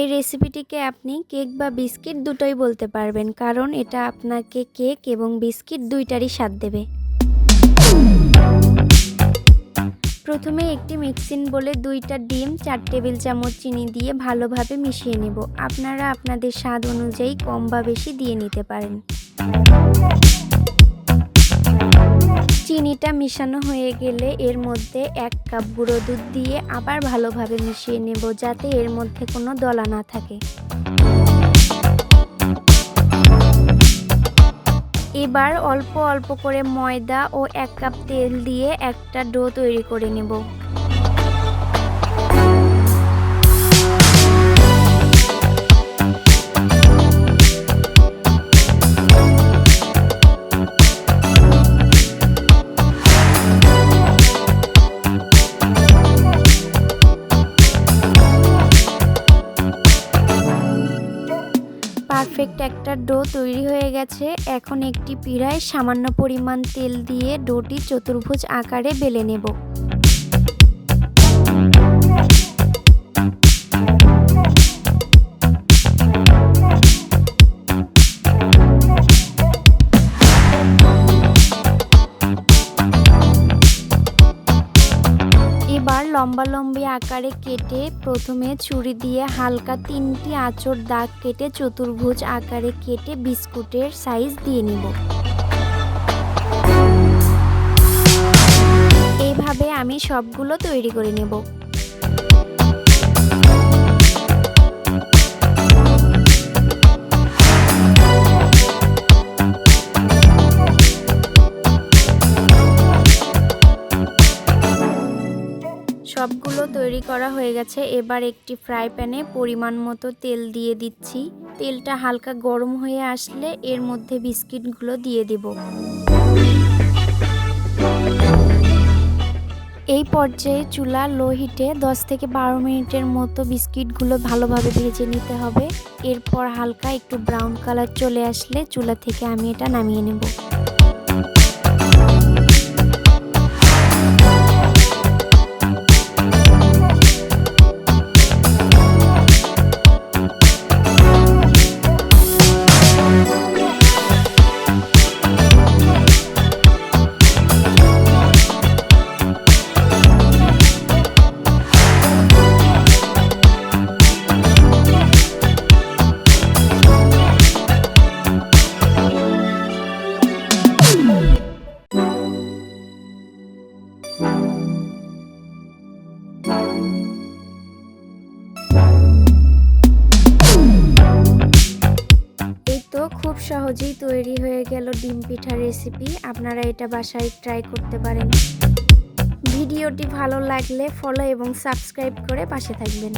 এই রেসিপিটিকে আপনি কেক বা বিস্কিট দুটোই বলতে পারবেন, কারণ এটা আপনাকে কেক এবং বিস্কিট দুইটারই স্বাদ দেবে। প্রথমে একটি মিক্সিং বলে দুইটা ডিম, চার টেবিল চামচ চিনি দিয়ে ভালোভাবে মিশিয়ে নেব। আপনারা আপনাদের স্বাদ অনুযায়ী কম বা বেশি দিয়ে নিতে পারেন। চিনিটা মিশানো হয়ে গেলে এর মধ্যে এক কাপ গুঁড়ো দুধ দিয়ে আবার ভালোভাবে মিশিয়ে নেব যাতে এর মধ্যে কোনো দলা না থাকে। এবার অল্প অল্প করে ময়দা ও এক কাপ তেল দিয়ে একটা ডো তৈরি করে নেব। পারফেক্ট একটা ডো তৈরি হয়ে গেছে। এখন একটি পিড়ায় সামান্য পরিমাণ তেল দিয়ে ডোটি চতুর্ভুজ আকারে বেলে নেব। লম্বা লম্বি আকারে কেটে প্রথমে ছুরি দিয়ে হালকা তিনটি আঁচড় দাগ কেটে চতুর্ভুজ আকারে কেটে বিস্কুটের সাইজ দিয়ে নিব। এইভাবে আমি সবগুলো তৈরি করে নেব। সবগুলো তৈরি করা হয়ে গেছে। এবার একটি ফ্রাই প্যানে পরিমাণ মতো তেল দিয়ে দিচ্ছি। তেলটা হালকা গরম হয়ে আসলে এর মধ্যে বিস্কিটগুলো দিয়ে দেব। এই পর্যায়ে চুলা লো হিটে দশ থেকে বারো মিনিটের মতো বিস্কিটগুলো ভালোভাবে ভেজে নিতে হবে। এরপর হালকা একটু ব্রাউন কালার চলে আসলে চুলা থেকে আমি এটা নামিয়ে নেব। খুব সহজেই তৈরি হয়ে গেল ডিম পিঠা রেসিপি আপনারা এটা বাসায় ট্রাই করতে পারেন। ভিডিওটি ভালো লাগলে ফলো এবং সাবস্ক্রাইব করে পাশে থাকবেন।